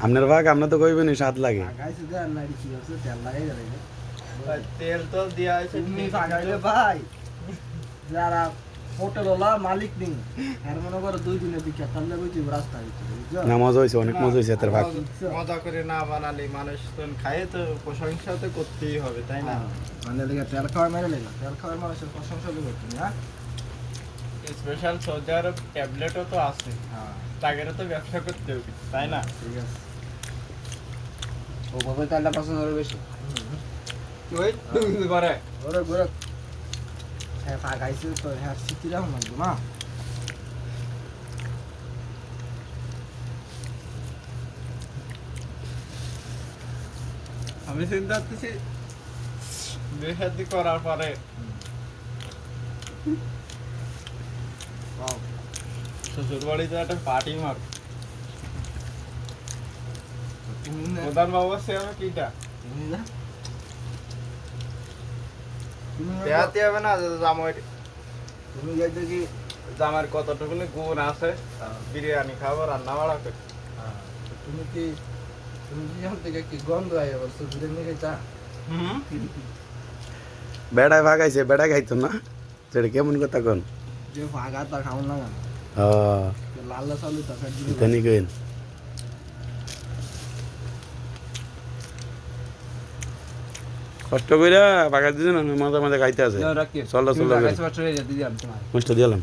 আপনার ভাগ আপনার তো কইবেন স্বাদ লাগে। তেল গেলে ভাই, তো যারা হোটেল ওলা মালিক নেই আর মনে করো দুই দিনের দিকে তাহলে বুঝছি রাস্তা হইছে না মজা হয়েছে অনেক মজা হয়েছে এদের ভাগ। মজা- করে না বানালে মানুষ তো খায় তো প্রশংসা তো করতেই হবে তাই না? মানে লেগে তেল খাওয়া মেরে লেগে তেল খাওয়ার মানুষের প্রশংসা তো করছি না স্পেশাল সৌদি আরব ট্যাবলেটও তো আছে। হ্যাঁ। তাগেরও তো ব্যবসা করতে হবে তাই না? ঠিক আছে। ও কবে তেলটা পছন্দ করে বেশি। ওই তুমি করে ওরে ঘুরে। হ্যাঁ তো হ্যাঁ না? আমি চিন্তা করতেছি বিয়ে শাদি করার পরে। শ্বশুর বাড়িতে একটা পার্টি মার। প্রধান বাবু সে আমি কিটা? তুমি না তুমি না- দেখাতে হবে না জামাই। তুমি যাইতে কি জামার কতটুকু গুণ আছে বিরিয়ানি খাব রান্না বাড়া করে। তুমি কি তুমি কি জান থেকে কি গন্ধ আয় বলছো দূরে নিয়ে হুম? বেড়ায় ভাগ আইছে বেড়ায় খাইতো না? সেটা কেমন কথা কোন? যে ভাগা তা খাও না। কষ্ট কইরা বাগা দিছেন মাঝে মাঝে গাইতে আছে। চলো চলো গাছ বাচ্চা হয়ে যেতে দিলাম দিলাম।